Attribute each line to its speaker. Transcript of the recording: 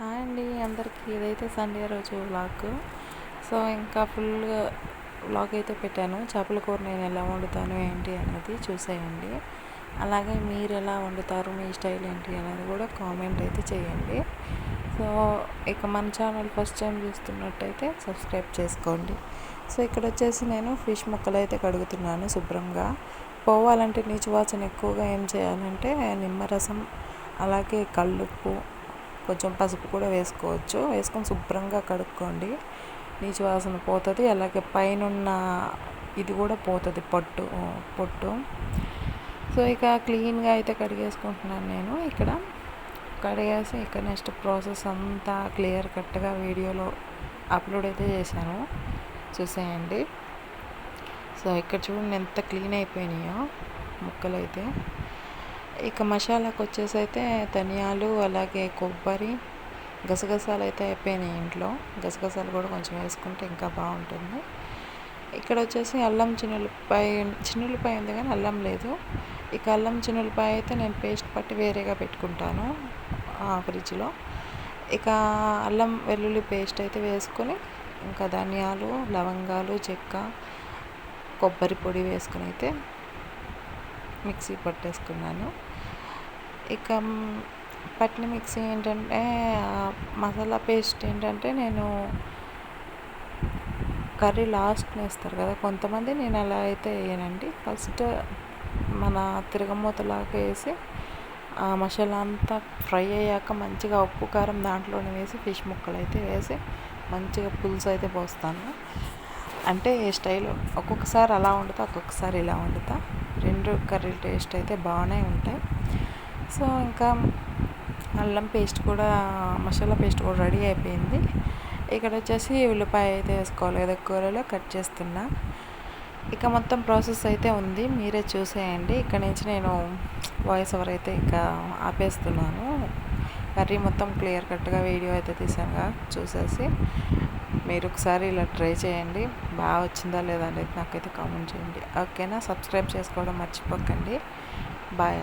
Speaker 1: Hi అండి అందరికీ ఇదైతే సండే రోజు వ్లాగ్ సో ఇంకా ఫుల్గా వ్లాగ్ అయితే పెట్టాను. చేపల కూర నేను ఎలా వండుతాను ఏంటి అనేది చూసేయండి. అలాగే మీరు ఎలా వండుతారు మీ స్టైల్ ఏంటి అనేది కూడా కామెంట్ అయితే చేయండి. సో ఇక మన ఛానల్ ఫస్ట్ టైం చూస్తున్నట్టయితే సబ్స్క్రైబ్ చేసుకోండి. సో ఇక్కడ వచ్చేసి నేను ఫిష్ ముక్కలు అయితే కడుగుతున్నాను శుభ్రంగా. పోవాలంటే నీచు వాసన ఎక్కువగా ఏం చేయాలంటే నిమ్మరసం అలాగే కల్లుప్పు కొంచెం పసుపు కూడా వేసుకోవచ్చు. వేసుకొని శుభ్రంగా కడుక్కోండి. నీచు వాసన పోతుంది. అలాగే పైన ఇది కూడా పోతుంది పొట్టు. పొట్టు. సో ఇక క్లీన్గా అయితే కడిగేసుకుంటున్నాను నేను ఇక్కడ. కడిగేసి ఇక నెక్స్ట్ ప్రాసెస్ అంతా క్లియర్ కట్గా వీడియోలో అప్లోడ్ అయితే చేశాను. చూసేయండి. సో ఇక్కడ చూడండి ఎంత క్లీన్ అయిపోయినాయో ముక్కలు అయితే ఇక మసాలాకు వచ్చేసి అయితే ధనియాలు అలాగే కొబ్బరి గసగసాలు అయితే అయిపోయినాయి ఇంట్లో. గసగసాలు కూడా కొంచెం వేసుకుంటే ఇంకా బాగుంటుంది. ఇక్కడ వచ్చేసి అల్లం చిన్నులపాయ చిన్నులపాయ ఉంది కానీ అల్లం లేదు. ఇక అల్లం చిన్నులపాయ అయితే నేను పేస్ట్ పట్టి వేరేగా పెట్టుకుంటాను ఫ్రిడ్జ్లో. ఇక అల్లం వెల్లుల్లి పేస్ట్ అయితే వేసుకొని ఇంకా ధనియాలు లవంగాలు చెక్క కొబ్బరి పొడి వేసుకుని అయితే మిక్సీ పట్టేసుకున్నాను. ఇక పట్టిన మిక్సీ ఏంటంటే మసాలా పేస్ట్ ఏంటంటే నేను కర్రీ లాస్ట్ వేస్తారు కదా కొంతమంది నేను అలా అయితే వేయనండి. ఫస్ట్ మన తిరగమూతలాగా వేసి ఆ మసాలా అంతా ఫ్రై అయ్యాక మంచిగా ఉప్పు కారం దాంట్లోనే వేసి ఫిష్ ముక్కలు అయితే వేసి మంచిగా పులుసు అయితే పోస్తాను. అంటే స్టైల్ ఒక్కొక్కసారి అలా వండుతా ఒక్కొక్కసారి ఇలా వండుతా. రెండు కర్రీ టేస్ట్ అయితే బాగానే ఉంటాయి. సో ఇంకా అల్లం పేస్ట్ కూడా మసాలా పేస్ట్ కూడా రెడీ అయిపోయింది. ఇక్కడ వచ్చేసి ఉల్లిపాయ అయితే వేసుకోవాలి కదా కూరలో కట్ చేస్తున్నా. ఇక మొత్తం ప్రాసెస్ అయితే ఉంది మీరే చూసేయండి. ఇక్కడ నుంచి నేను వాయిస్ ఓవర్ అయితే ఇంకా ఆపేస్తున్నాను. కర్రీ మొత్తం క్లియర్ కట్గా వీడియో అయితే తీసాను చూసేసి. మీరు ఒకసారి ఇలా ట్రై చేయండి బాగా వచ్చిందా లేదా అనేది నాకైతే కామెంట్ చేయండి. ఓకేనా? సబ్స్క్రైబ్ చేసుకోవడం మర్చిపోకండి. బాయ్